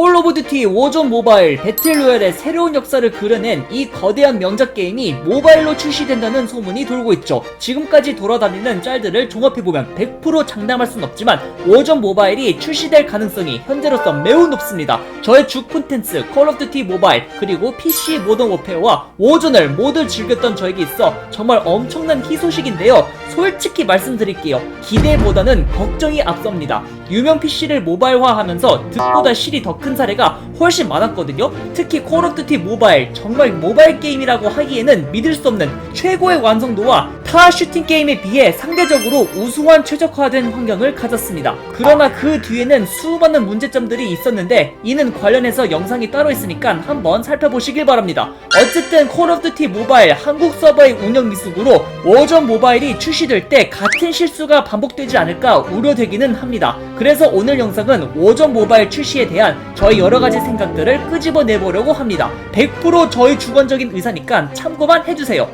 콜 오브 듀티 워존 모바일 배틀로얄의 새로운 역사를 그려낸 이 거대한 명작 게임이 모바일로 출시된다는 소문이 돌고 있죠. 지금까지 돌아다니는 짤들을 종합해보면 100% 장담할 순 없지만 워존 모바일이 출시될 가능성이 현재로서 매우 높습니다. 저의 주 콘텐츠 콜 오브 듀티 모바일 그리고 PC 모던 워페어와 워존을 모두 즐겼던 저에게 있어 정말 엄청난 희소식인데요. 솔직히 말씀드릴게요. 기대보다는 걱정이 앞섭니다. 유명 PC를 모바일화하면서 득보다 실이 더 큰 사례가 훨씬 많았거든요. 특히 콜 오브 듀티 모바일 정말 모바일 게임이라고 하기에는 믿을 수 없는 최고의 완성도와 타 슈팅 게임에 비해 상대적으로 우수한 최적화된 환경을 가졌습니다. 그러나 그 뒤에는 수많은 문제점들이 있었는데 이는 관련해서 영상이 따로 있으니까 한번 살펴보시길 바랍니다. 어쨌든 콜 오브 듀티 모바일 한국 서버의 운영 미숙으로 워전 모바일이 출시될 때 같은 실수가 반복되지 않을까 우려되기는 합니다. 그래서 오늘 영상은 워전 모바일 출시에 대한 저희 여러 가지 생각들을 끄집어 내보려고 합니다. 100% 저희 주관적인 의사니까 참고만 해주세요.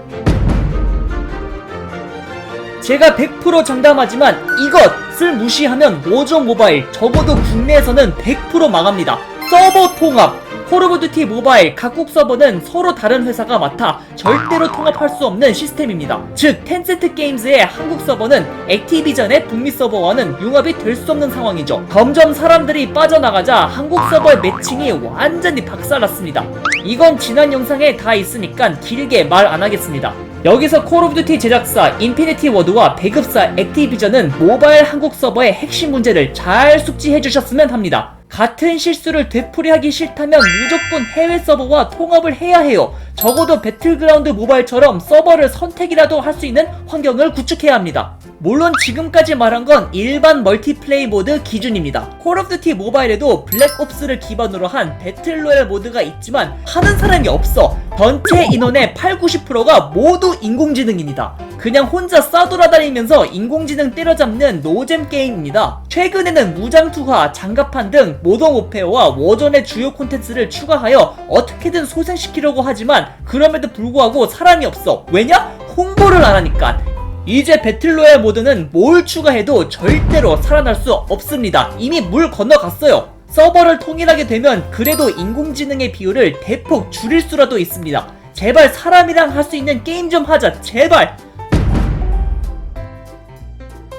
제가 100% 장담하지만 이것을 무시하면 워전 모바일 적어도 국내에서는 100% 망합니다. 서버 통합 콜 오브 듀티 모바일 각국 서버는 서로 다른 회사가 맡아 절대로 통합할 수 없는 시스템입니다. 즉 텐센트 게임즈의 한국 서버는 액티비전의 북미 서버와는 융합이 될 수 없는 상황이죠. 점점 사람들이 빠져나가자 한국 서버의 매칭이 완전히 박살났습니다. 이건 지난 영상에 다 있으니까 길게 말 안 하겠습니다. 여기서 콜 오브 듀티 제작사 인피니티 워드와 배급사 액티비전은 모바일 한국 서버의 핵심 문제를 잘 숙지해 주셨으면 합니다. 같은 실수를 되풀이하기 싫다면 무조건 해외 서버와 통합을 해야 해요. 적어도 배틀그라운드 모바일처럼 서버를 선택이라도 할 수 있는 환경을 구축해야 합니다. 물론 지금까지 말한 건 일반 멀티플레이 모드 기준입니다. 콜 오브 듀티 모바일에도 블랙옵스를 기반으로 한 배틀로얄 모드가 있지만 하는 사람이 없어. 전체 인원의 8, 90%가 모두 인공지능입니다. 그냥 혼자 싸돌아다니면서 인공지능 때려잡는 노잼 게임입니다. 최근에는 무장투하, 장갑판 등 모던 오페어와 워전의 주요 콘텐츠를 추가하여 어떻게든 소생시키려고 하지만 그럼에도 불구하고 사람이 없어. 왜냐? 홍보를 안 하니까. 이제 배틀로얄 모드는 뭘 추가해도 절대로 살아날 수 없습니다. 이미 물 건너갔어요. 서버를 통일하게 되면 그래도 인공지능의 비율을 대폭 줄일 수라도 있습니다. 제발 사람이랑 할 수 있는 게임 좀 하자. 제발.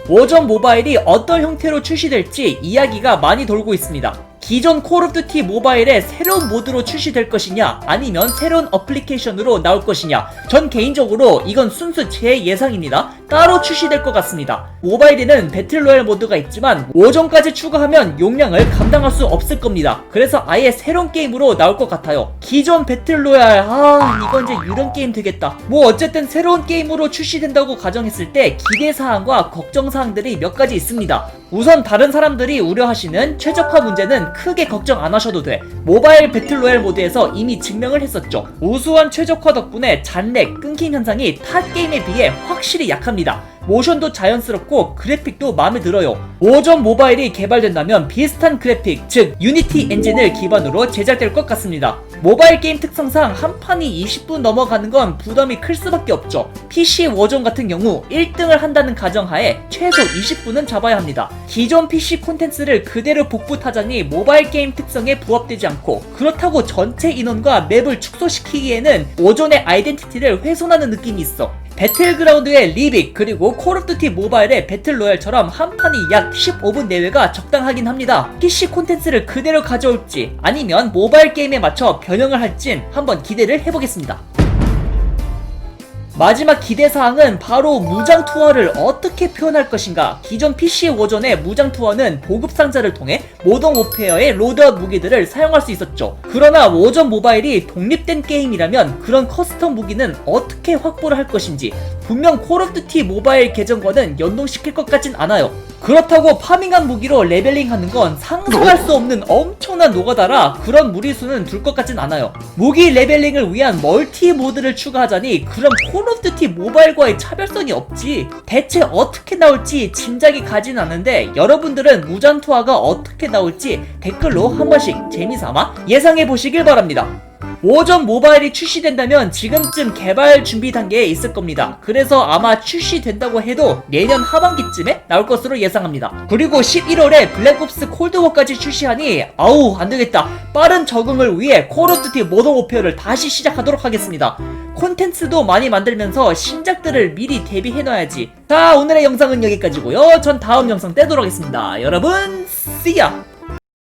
워전 모바일이 어떤 형태로 출시될지 이야기가 많이 돌고 있습니다. 기존 콜 오브 듀티 모바일의 새로운 모드로 출시될 것이냐 아니면 새로운 어플리케이션으로 나올 것이냐 전 개인적으로 이건 순수 제 예상입니다. 따로 출시될 것 같습니다. 모바일에는 배틀로얄 모드가 있지만 오전까지 추가하면 용량을 감당할 수 없을 겁니다. 그래서 아예 새로운 게임으로 나올 것 같아요. 기존 배틀로얄 아 이건 이제 유령 게임 되겠다. 뭐 어쨌든 새로운 게임으로 출시된다고 가정했을 때 기대 사항과 걱정 사항들이 몇 가지 있습니다. 우선 다른 사람들이 우려하시는 최적화 문제는 크게 걱정 안 하셔도 돼. 모바일 배틀로얄 모드에서 이미 증명을 했었죠. 우수한 최적화 덕분에 잔렉, 끊김 현상이 타 게임에 비해 확실히 약합니다. 모션도 자연스럽고 그래픽도 마음에 들어요. 오전 모바일이 개발된다면 비슷한 그래픽, 즉 유니티 엔진을 기반으로 제작될 것 같습니다. 모바일 게임 특성상 한 판이 20분 넘어가는 건 부담이 클 수밖에 없죠. PC 워전 같은 경우 1등을 한다는 가정하에 최소 20분은 잡아야 합니다. 기존 PC 콘텐츠를 그대로 복붙하자니 모바일 게임 특성에 부합되지 않고 그렇다고 전체 인원과 맵을 축소시키기에는 오전의 아이덴티티를 훼손하는 느낌이 있어. 배틀그라운드의 리빅 그리고 콜 오브 듀티 모바일의 배틀로얄처럼 한 판이 약 15분 내외가 적당하긴 합니다. PC 콘텐츠를 그대로 가져올지 아니면 모바일 게임에 맞춰 변형을 할진 한번 기대를 해보겠습니다. 마지막 기대사항은 바로 무장 투어를 어떻게 표현할 것인가. 기존 PC 워전의 무장 투어는 보급 상자를 통해 모던 오페어의 로드아웃 무기들을 사용할 수 있었죠. 그러나 워전 모바일이 독립된 게임이라면 그런 커스텀 무기는 어떻게 확보를 할 것인지 분명 콜 오브 듀티 모바일 계정과는 연동시킬 것 같진 않아요. 그렇다고 파밍한 무기로 레벨링하는 건 상상할 수 없는 엄청난 노가다라 그런 무리수는 둘 것 같진 않아요. 무기 레벨링을 위한 멀티 모드를 추가하자니 그럼 콜 오브 듀티 모바일과의 차별성이 없지. 대체 어떻게 나올지 짐작이 가진 않는데 여러분들은 무장 투하가 어떻게 나올지 댓글로 한 번씩 재미삼아 예상해 보시길 바랍니다. 워전 모바일이 출시된다면 지금쯤 개발 준비 단계에 있을 겁니다. 그래서 아마 출시된다고 해도 내년 하반기쯤에 나올 것으로 예상합니다. 그리고 11월에 블랙옵스 콜드워까지 출시하니 아우 안되겠다. 빠른 적응을 위해 콜 오브 듀티 모던 오페어를 다시 시작하도록 하겠습니다. 콘텐츠도 많이 만들면서 신작들을 미리 대비해놔야지. 자 오늘의 영상은 여기까지고요. 전 다음 영상 떼도록 하겠습니다. 여러분 ya!